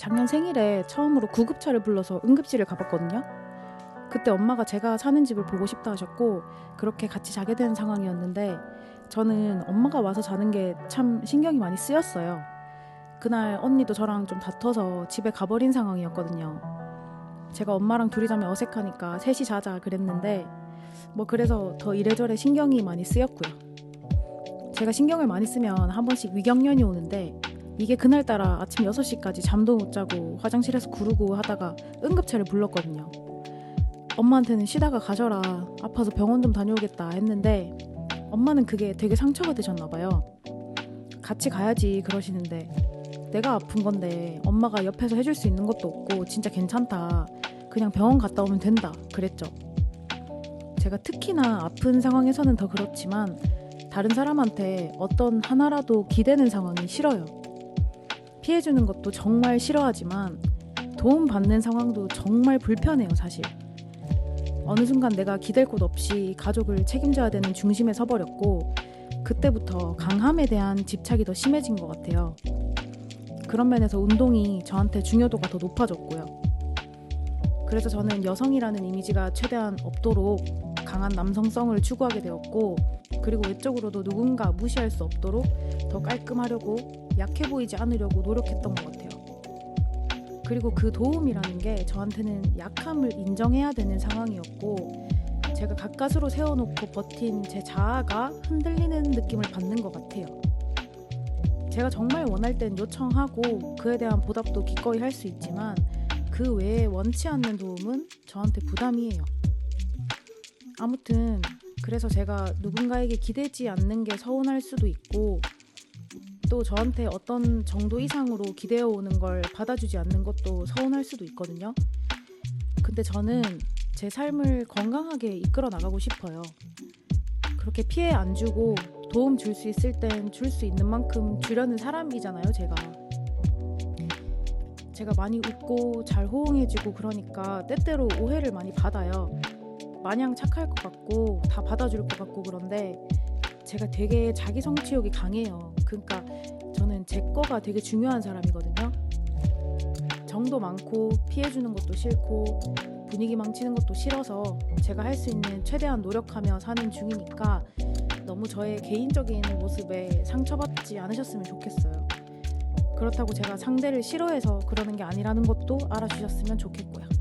작년 생일에 처음으로 구급차를 불러서 응급실을 가봤거든요. 그때 엄마가 제가 사는 집을 보고 싶다 하셨고 그렇게 같이 자게 된 상황이었는데 저는 엄마가 와서 자는 게 참 신경이 많이 쓰였어요. 그날 언니도 저랑 좀 다퉈서 집에 가버린 상황이었거든요. 제가 엄마랑 둘이 자면 어색하니까 셋이 자자 그랬는데 뭐 그래서 더 이래저래 신경이 많이 쓰였고요. 제가 신경을 많이 쓰면 한 번씩 위경련이 오는데 이게 그날따라 아침 6시까지 잠도 못 자고 화장실에서 구르고 하다가 응급차를 불렀거든요. 엄마한테는 쉬다가 가셔라. 아파서 병원 좀 다녀오겠다 했는데 엄마는 그게 되게 상처가 되셨나 봐요. 같이 가야지 그러시는데 내가 아픈 건데 엄마가 옆에서 해줄 수 있는 것도 없고 진짜 괜찮다. 그냥 병원 갔다 오면 된다. 그랬죠. 제가 특히나 아픈 상황에서는 더 그렇지만 다른 사람한테 어떤 하나라도 기대는 상황이 싫어요. 피해주는 것도 정말 싫어하지만 도움 받는 상황도 정말 불편해요, 사실. 어느 순간 내가 기댈 곳 없이 가족을 책임져야 되는 중심에 서버렸고, 그때부터 강함에 대한 집착이 더 심해진 것 같아요. 그런 면에서 운동이 저한테 중요도가 더 높아졌고요. 그래서 저는 여성이라는 이미지가 최대한 없도록 강한 남성성을 추구하게 되었고, 그리고 외적으로도 누군가 무시할 수 없도록 더 깔끔하려고 약해 보이지 않으려고 노력했던 것 같아요. 그리고 그 도움이라는 게 저한테는 약함을 인정해야 되는 상황이었고 제가 가까스로 세워놓고 버틴 제 자아가 흔들리는 느낌을 받는 것 같아요. 제가 정말 원할 땐 요청하고 그에 대한 보답도 기꺼이 할 수 있지만 그 외에 원치 않는 도움은 저한테 부담이에요. 아무튼 그래서 제가 누군가에게 기대지 않는 게 서운할 수도 있고 또 저한테 어떤 정도 이상으로 기대어 오는 걸 받아주지 않는 것도 서운할 수도 있거든요. 근데 저는 제 삶을 건강하게 이끌어 나가고 싶어요. 그렇게 피해 안 주고 도움 줄 수 있을 땐 줄 수 있는 만큼 주려는 사람이잖아요, 제가. 제가 많이 웃고 잘 호응해주고 그러니까 때때로 오해를 많이 받아요. 마냥 착할 것 같고 다 받아줄 것 같고 그런데 제가 되게 자기 성취욕이 강해요. 그러니까 저는 제 거가 되게 중요한 사람이거든요. 정도 많고 피해주는 것도 싫고 분위기 망치는 것도 싫어서 제가 할 수 있는 최대한 노력하며 사는 중이니까 너무 저의 개인적인 모습에 상처받지 않으셨으면 좋겠어요. 그렇다고 제가 상대를 싫어해서 그러는 게 아니라는 것도 알아주셨으면 좋겠고요.